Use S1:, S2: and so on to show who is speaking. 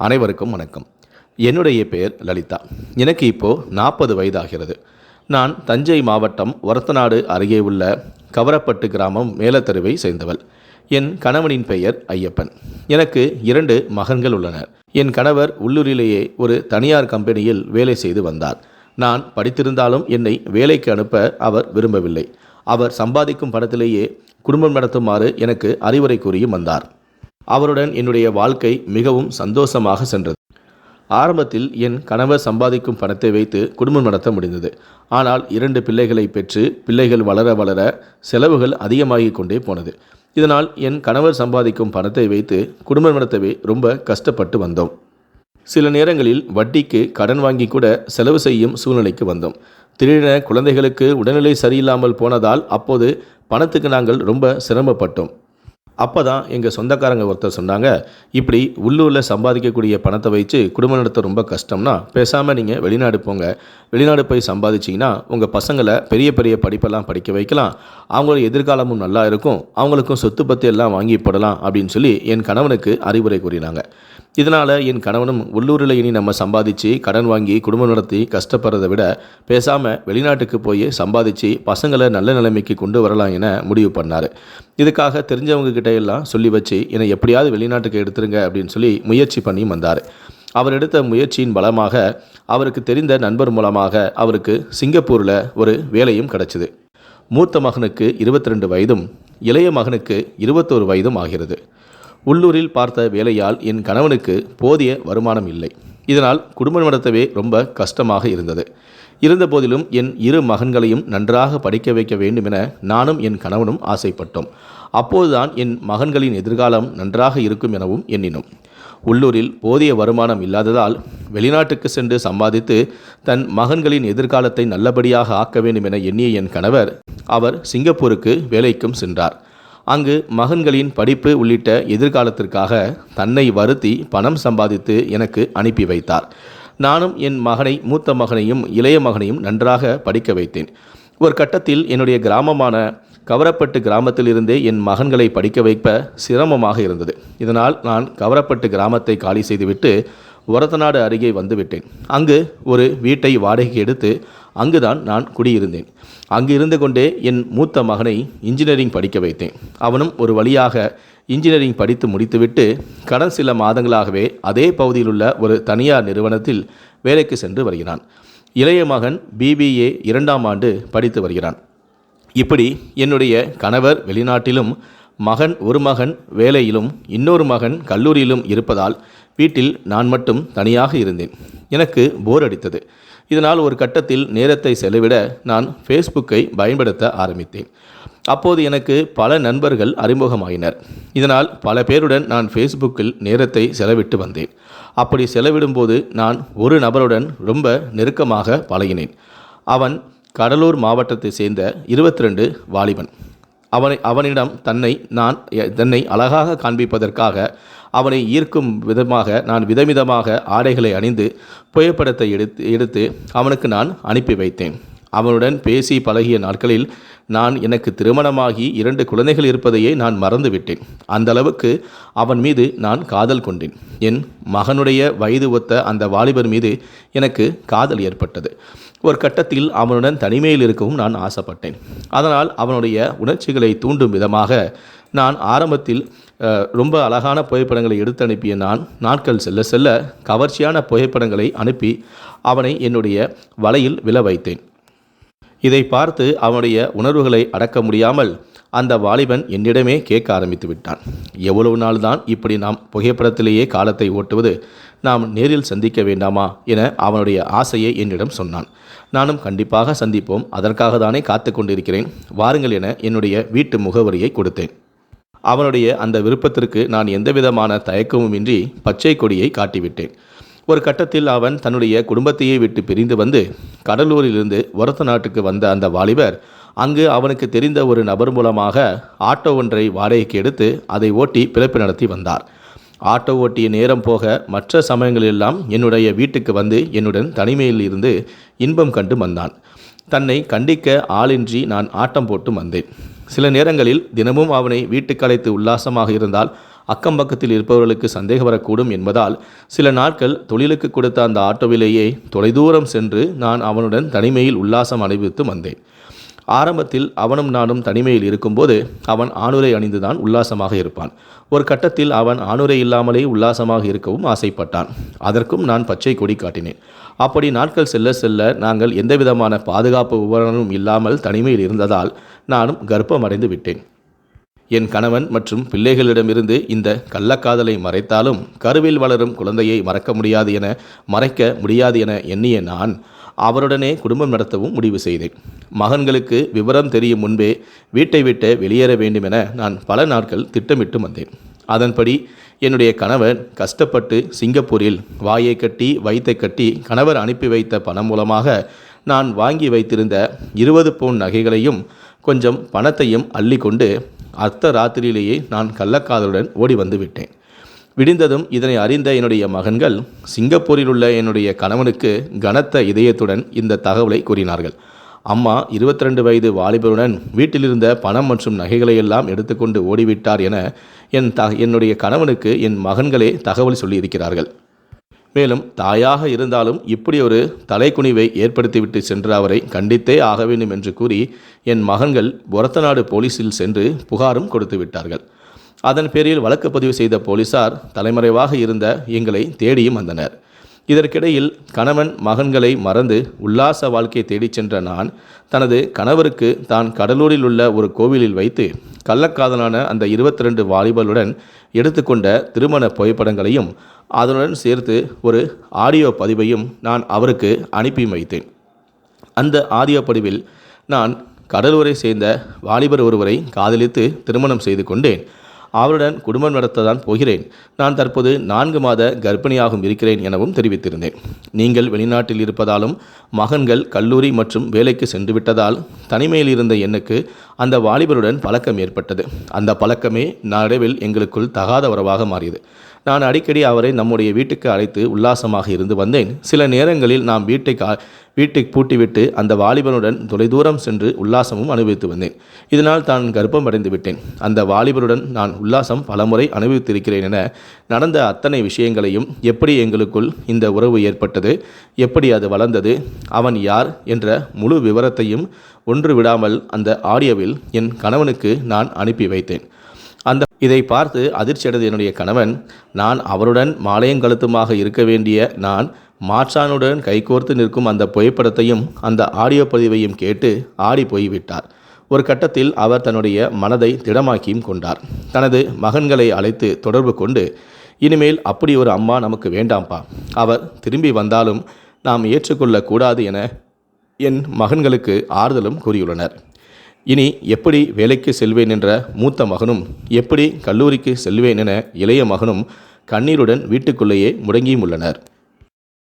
S1: அனைவருக்கும் வணக்கம். என்னுடைய பெயர் லலிதா. எனக்கு இப்போது நாற்பது வயதாகிறது. நான் தஞ்சை மாவட்டம் ஒரத்தநாடு அருகே உள்ள கவரப்பட்டு கிராமம் மேலத்தருவை சேர்ந்தவள். என் கணவனின் பெயர் ஐயப்பன். எனக்கு இரண்டு மகன்கள் உள்ளனர். என் கணவர் உள்ளூரிலேயே ஒரு தனியார் கம்பெனியில் வேலை செய்து வந்தார். நான் படித்திருந்தாலும் என்னை வேலைக்கு அனுப்ப அவர் விரும்பவில்லை. அவர் சம்பாதிக்கும் பணத்திலேயே குடும்பம் நடத்துமாறு எனக்கு அறிவுரை கூறியும் வந்தார். அவருடன் என்னுடைய வாழ்க்கை மிகவும் சந்தோஷமாக சென்றது. ஆரம்பத்தில் என் கணவர் சம்பாதிக்கும் பணத்தை வைத்து குடும்பம் நடத்த முடிந்தது. ஆனால் இரண்டு பிள்ளைகளை பெற்று பிள்ளைகள் வளர வளர செலவுகள் அதிகமாகிக் கொண்டே போனது. இதனால் என் கணவர் சம்பாதிக்கும் பணத்தை வைத்து குடும்பம் நடத்தவே ரொம்ப கஷ்டப்பட்டு வந்தோம். சில நேரங்களில் வட்டிக்கு கடன் வாங்கி கூட செலவு செய்யும் சூழ்நிலைக்கு வந்தோம். திடீரென குழந்தைகளுக்கு உடல்நிலை சரியில்லாமல் போனதால் அப்போது பணத்துக்கு நாங்கள் ரொம்ப சிரமப்பட்டோம். அப்போ தான் எங்கள் சொந்தக்காரங்க ஒருத்தர் சொன்னாங்க இப்படி உள்ளூரில் சம்பாதிக்கக்கூடிய பணத்தை வச்சு குடும்பம் நடத்த ரொம்ப கஷ்டம்னா பேசாமல் நீங்கள் வெளிநாடு போங்க. வெளிநாடு போய் சம்பாதிச்சிங்கன்னா உங்கள் பசங்களை பெரிய பெரிய படிப்பெல்லாம் படிக்க வைக்கலாம். அவங்களோட எதிர்காலமும் நல்லா இருக்கும். அவங்களுக்கும் சொத்து பத்து எல்லாம் வாங்கி போடலாம் அப்படின்னு சொல்லி என் கணவனுக்கு அறிவுரை கூறினாங்க. இதனால் என் கணவனும் உள்ளூரில் இனி நம்ம சம்பாதிச்சு கடன் வாங்கி குடும்பம் நடத்தி கஷ்டப்படுறதை விட பேசாமல் வெளிநாட்டுக்கு போய் சம்பாதிச்சு பசங்களை நல்ல நிலைமைக்கு கொண்டு வரலாம் என முடிவு பண்ணார். இதுக்காக தெரிஞ்சவங்க கிட்ட எல்லாம் சொல்லி வச்சு என்னை எப்படியாவது வெளிநாட்டுக்கு எடுத்துருங்க அப்படின்னு சொல்லி முயற்சி பண்ணி வந்தார். அவர் எடுத்த முயற்சியின் பலமாக அவருக்கு தெரிந்த நண்பர் மூலமாக அவருக்கு சிங்கப்பூரில் ஒரு வேலையும் கிடச்சிது. மூத்த மகனுக்கு இருபத்தி ரெண்டு வயதும் இளைய மகனுக்கு இருபத்தோரு வயதும் ஆகிறது. உள்ளூரில் பார்த்த வேலையால் என் கணவனுக்கு போதிய வருமானம் இல்லை. இதனால் குடும்பம் நடத்தவே ரொம்ப கஷ்டமாக இருந்தது. இருந்தபோதிலும் என் இரு மகன்களையும் நன்றாக படிக்க வைக்க வேண்டும் என நானும் என் கணவனும் ஆசைப்பட்டோம். அப்போதுதான் என் மகன்களின் எதிர்காலம் நன்றாக இருக்கும் எனவும் எண்ணினோம். உள்ளூரில் போதிய வருமானம் இல்லாததால் வெளிநாட்டுக்கு சென்று சம்பாதித்து தன் மகன்களின் எதிர்காலத்தை நல்லபடியாக ஆக்க வேண்டும் என எண்ணிய என் கணவர் அவர் சிங்கப்பூருக்கு வேலைக்கும் சென்றார். அங்கு மகன்களின் படிப்பு உள்ளிட்ட எதிர்காலத்திற்காக தன்னை வருத்தி பணம் சம்பாதித்து எனக்கு அனுப்பி வைத்தார். நானும் என் மகனை மூத்த மகனையும் இளைய மகனையும் நன்றாக படிக்க வைத்தேன். ஒரு கட்டத்தில் என்னுடைய கிராமமான கவரப்பட்டு கிராமத்திலிருந்தே என் மகன்களை படிக்க வைப்ப சிரமமாக இருந்தது. இதனால் நான் கவரப்பட்டு கிராமத்தை காலி செய்துவிட்டு ஒரத்தநாடு அருகே வந்துவிட்டேன். அங்கு ஒரு வீட்டை வாடகைக்கு எடுத்து அங்குதான் நான் குடியிருந்தேன். அங்கு இருந்து கொண்டே என் மூத்த மகனை இன்ஜினியரிங் படிக்க வைத்தேன். அவனும் ஒரு வழியாக இன்ஜினியரிங் படித்து முடித்துவிட்டு கடன் சில மாதங்களாகவே அதே பகுதியில் உள்ள ஒரு தனியார் நிறுவனத்தில் வேலைக்கு சென்று வருகிறான். இளைய மகன் பிபிஏ இரண்டாம் ஆண்டு படித்து வருகிறான். இப்படி என்னுடைய கணவர் வெளிநாட்டிலும் மகன் ஒரு மகன் வேலையிலும் இன்னொரு மகன் கல்லூரியிலும் இருப்பதால் வீட்டில் நான் மட்டும் தனியாக இருந்தேன். எனக்கு போர் அடித்தது. இதனால் ஒரு கட்டத்தில் நேரத்தை செலவிட நான் ஃபேஸ்புக்கை பயன்படுத்த ஆரம்பித்தேன். அப்போது எனக்கு பல நண்பர்கள் அறிமுகமாயினர். இதனால் பல பேருடன் நான் ஃபேஸ்புக்கில் நேரத்தை செலவிட்டு வந்தேன். அப்படி செலவிடும்போது நான் ஒரு நபருடன் ரொம்ப நெருக்கமாக பழகினேன். அவன் கடலூர் மாவட்டத்தை சேர்ந்த இருபத்தி ரெண்டு வாலிபன். அவனை அவனிடம் தன்னை நான் தன்னை அழகாக காண்பிப்பதற்காக அவனை ஈர்க்கும் விதமாக நான் விதவிதமாக ஆடைகளை அணிந்து புகைப்படத்தை எடுத்து எடுத்து அவனுக்கு நான் அனுப்பி வைத்தேன். அவனுடன் பேசி பழகிய நாட்களில் நான் எனக்கு திருமணமாகி இரண்டு குழந்தைகள் இருப்பதையே நான் மறந்துவிட்டேன். அந்த அளவுக்கு அவன் மீது நான் காதல் கொண்டேன். என் மகனுடைய வயது ஒத்த அந்த வாலிபர் மீது எனக்கு காதல் ஏற்பட்டது. ஒரு கட்டத்தில் அவனுடன் தனிமையில் இருக்கவும் நான் ஆசைப்பட்டேன். அதனால் அவனுடைய உணர்ச்சிகளை தூண்டும் விதமாக நான் ஆரம்பத்தில் ரொம்ப அழகான புகைப்படங்களை எடுத்து அனுப்பிய நான் நாட்கள் செல்ல செல்ல கவர்ச்சியான புகைப்படங்களை அனுப்பி அவனை என்னுடைய வலையில் விழ வைத்தேன். இதை பார்த்து அவனுடைய உணர்வுகளை அடக்க முடியாமல் அந்த வாலிபன் என்னிடமே கேட்க ஆரம்பித்து விட்டான். எவ்வளவு நாள் தான் இப்படி நாம் புகைப்படத்திலேயே காலத்தை ஓட்டுவது நாம் நேரில் சந்திக்க வேண்டாமா என அவனுடைய ஆசையை என்னிடம் சொன்னான். நானும் கண்டிப்பாக சந்திப்போம் அதற்காக தானே காத்து கொண்டிருக்கிறேன் வாருங்கள் என என்னுடைய வீட்டு முகவரியை கொடுத்தேன். அவனுடைய அந்த விருப்பத்திற்கு நான் எந்தவிதமான தயக்கமுமின்றி பச்சை கொடியை காட்டிவிட்டேன். ஒரு கட்டத்தில் அவன் தன்னுடைய குடும்பத்தையே விட்டு பிரிந்து வந்து கடலூரிலிருந்து ஒரத்த நாட்டுக்கு வந்த அந்த வாலிபர் அங்கு அவனுக்கு தெரிந்த ஒரு நபர் மூலமாக ஆட்டோ ஒன்றை வாடகைக்கு எடுத்து அதை ஓட்டி பிறப்பு நடத்தி வந்தார். ஆட்டோ ஓட்டிய நேரம் போக மற்ற சமயங்களெல்லாம் என்னுடைய வீட்டுக்கு வந்து என்னுடன் தனிமையில் இருந்து இன்பம் கண்டு வந்தான். தன்னை கண்டிக்க ஆளின்றி நான் ஆட்டம் போட்டு வந்தேன். சில நேரங்களில் தினமும் அவனை வீட்டுக்கு அழைத்து உல்லாசமாக இருந்தால் அக்கம் பக்கத்தில் இருப்பவர்களுக்கு சந்தேகம் வரக்கூடும் என்பதால் சில நாட்கள் தொழிலுக்கு கொடுத்த அந்த ஆட்டோவிலேயே தொலைதூரம் சென்று நான் அவனுடன் தனிமையில் உல்லாசம் அனுபவித்து வந்தேன். ஆரம்பத்தில் அவனும் நானும் தனிமையில் இருக்கும்போது அவன் ஆணுரை அணிந்துதான் உல்லாசமாக இருப்பான். ஒரு கட்டத்தில் அவன் ஆணுரை இல்லாமலே உல்லாசமாக இருக்கவும் ஆசைப்பட்டான். அதற்கும் நான் பச்சை கொடி காட்டினேன். அப்படி நாட்கள் செல்ல செல்ல நாங்கள் எந்தவிதமான பாதுகாப்பு உபகரணமும் இல்லாமல் தனிமையில் இருந்ததால் நானும் கர்ப்பமடைந்து விட்டேன். என் கணவன் மற்றும் பிள்ளைகளிடமிருந்து இந்த கள்ளக்காதலை மறைத்தாலும் கருவில் வளரும் குழந்தையை மறக்க முடியாது என மறைக்க முடியாது என எண்ணிய நான் அவருடனே குடும்பம் நடத்தவும் முடிவு செய்தேன். மகன்களுக்கு விவரம் தெரியும் முன்பே வீட்டை விட்டு வெளியேற வேண்டும் என நான் பல நாட்கள் திட்டமிட்டு வந்தேன். அதன்படி என்னுடைய கணவன் கஷ்டப்பட்டு சிங்கப்பூரில் வாயை கட்டி வைத்தை கட்டி கணவர் அனுப்பி வைத்த பணம் மூலமாக நான் வாங்கி வைத்திருந்த இருபது பவுன் நகைகளையும் கொஞ்சம் பணத்தையும் அள்ளி கொண்டு அர்த்த ராத்திரியிலேயே நான் கள்ளக்காதலுடன் ஓடி வந்து விட்டேன். விடிந்ததும் இதனை அறிந்த என்னுடைய மகன்கள் சிங்கப்பூரில் உள்ள என்னுடைய கணவனுக்கு கனத்த இதயத்துடன் இந்த தகவலை கூறினார்கள். அம்மா 22 வயது வாலிபருடன் வீட்டிலிருந்த பணம் மற்றும் நகைகளை எல்லாம் எடுத்துக்கொண்டு ஓடிவிட்டார் என என் த என்னுடைய கணவனுக்கு என் மகன்களே தகவல் சொல்லியிருக்கிறார்கள். மேலும் தாயாக இருந்தாலும் இப்படி ஒரு தலைக்குனிவை ஏற்படுத்திவிட்டு சென்ற அவரை கண்டித்தே ஆக வேண்டும் என்று கூறி என் மகன்கள் ஒரத்தநாடு போலீஸில் சென்று புகாரும் கொடுத்து விட்டார்கள் அதன் பேரில் வழக்கு பதிவு செய்த போலீசார் தலைமறைவாக இருந்த எங்களை தேடியும் வந்தனர். இதற்கிடையில் கணவன் மகன்களை மறந்து உல்லாச வாழ்க்கை தேடிச் சென்ற நான் தனது கணவருக்கு தான் கடலூரில் உள்ள ஒரு கோவிலில் வைத்து கள்ளக்காதலான அந்த 22 வாலிபர்களுடன் எடுத்துக்கொண்ட திருமண புகைப்படங்களையும் அதனுடன் சேர்த்து ஒரு ஆடியோ பதிவையும் நான் அவருக்கு அனுப்பி வைத்தேன். அந்த ஆடியோ பதிவில் நான் கடலூரை சேர்ந்த வாலிபர் ஒருவரை காதலித்து திருமணம் செய்து கொண்டேன். அவருடன் குடும்பம் நடத்ததான் போகிறேன். நான் தற்போது நான்கு மாத கர்ப்பிணியாகவும் இருக்கிறேன் எனவும் தெரிவித்திருந்தேன். நீங்கள் வெளிநாட்டில் இருப்பதாலும் மகன்கள் கல்லூரி மற்றும் வேலைக்கு சென்று விட்டதால் தனிமையில் இருந்த எனக்கு அந்த வாலிபருடன் பழக்கம் ஏற்பட்டது. அந்த பழக்கமே நடுவில் எங்களுக்குள் தகாத உறவாக மாறியது. நான் அடிக்கடி அவரை நம்முடைய வீட்டுக்கு அழைத்து உல்லாசமாக இருந்து வந்தேன். சில நேரங்களில் நாம் வீட்டை கா வீட்டை பூட்டிவிட்டு அந்த வாலிபனுடன் தொலைதூரம் சென்று உல்லாசமும் அனுபவித்து வந்தேன். இதனால் தான் கர்ப்பம் அடைந்து விட்டேன். அந்த வாலிபருடன் நான் உல்லாசம் பலமுறை அனுபவித்திருக்கிறேன் என நடந்த அத்தனை விஷயங்களையும் எப்படி எங்களுக்குள் இந்த உறவு ஏற்பட்டது எப்படி அது வளர்ந்தது அவன் யார் என்ற முழு விவரத்தையும் ஒன்று விடாமல் அந்த ஆடியோவில் என் கணவனுக்கு நான் அனுப்பி வைத்தேன். அந்த இதை பார்த்து அதிர்ச்சியடைந்த என்னுடைய கணவன் நான் அவருடன் மாலையங்கழுத்துமாக இருக்க வேண்டிய நான் மாற்றானுடன் கைகோர்த்து நிற்கும் அந்த புகைப்படத்தையும் அந்த ஆடியோ பதிவையும் கேட்டு ஆடி போய்விட்டார். ஒரு கட்டத்தில் அவர் தன்னுடைய மனதை திடமாக்கியும் கொண்டார். தனது மகன்களை அழைத்து தொடர்பு கொண்டு இனிமேல் அப்படி ஒரு அம்மா நமக்கு வேண்டாம்ப்பா. அவர் திரும்பி வந்தாலும் நாம் ஏற்றுக்கொள்ளக்கூடாது என என் மகன்களுக்கு ஆறுதலும் கூறியுள்ளனர். இனி எப்படி வேலைக்கு செல்வேன் என்ற மூத்த மகனும் எப்படி கல்லூரிக்கு செல்வேன் என இளைய மகனும் கண்ணீருடன் வீட்டுக்குள்ளேயே முடங்கியும் உள்ளனர்.